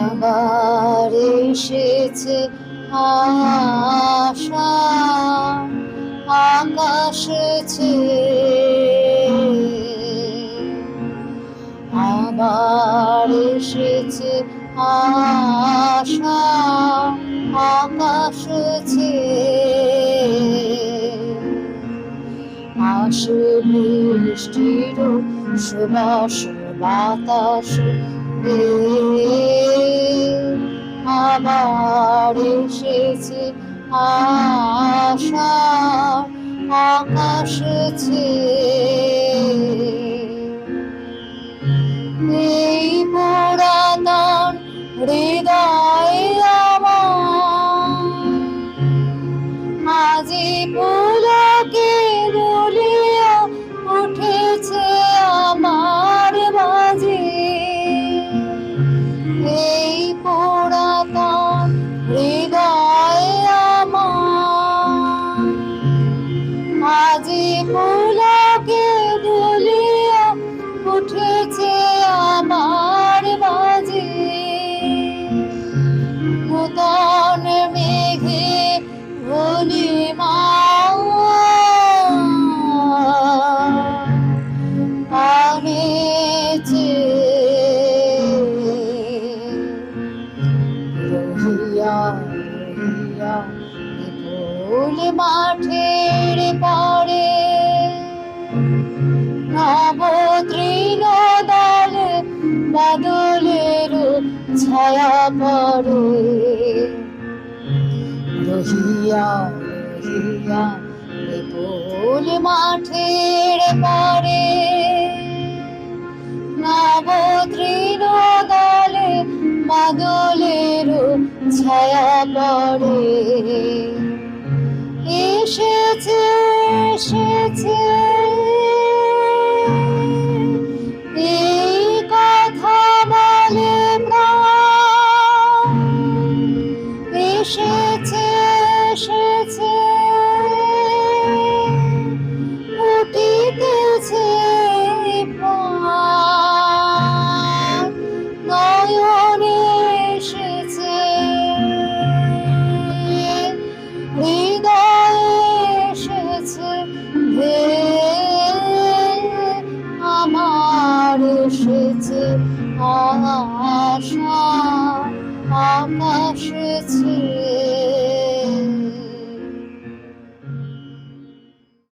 আবার এসেছে আশা আকাশেছে আবার এসেছে আশা সুবাস বাতাস আবার এসেছে আশা আকাশেছে এই পুরাতন হৃদয় রহিয়া মাঠের পরে নব তৃণ দল বাদলের ছায়া পড়ে। রহিয়া রহিয়া বিপুল মাঠের পরে নব তৃণ দলে বাদলের ছায়া পড়ে এসেছে এসেছে। এই কথা বলে এসেছে এসেছে। এসেছে আশা আকাশে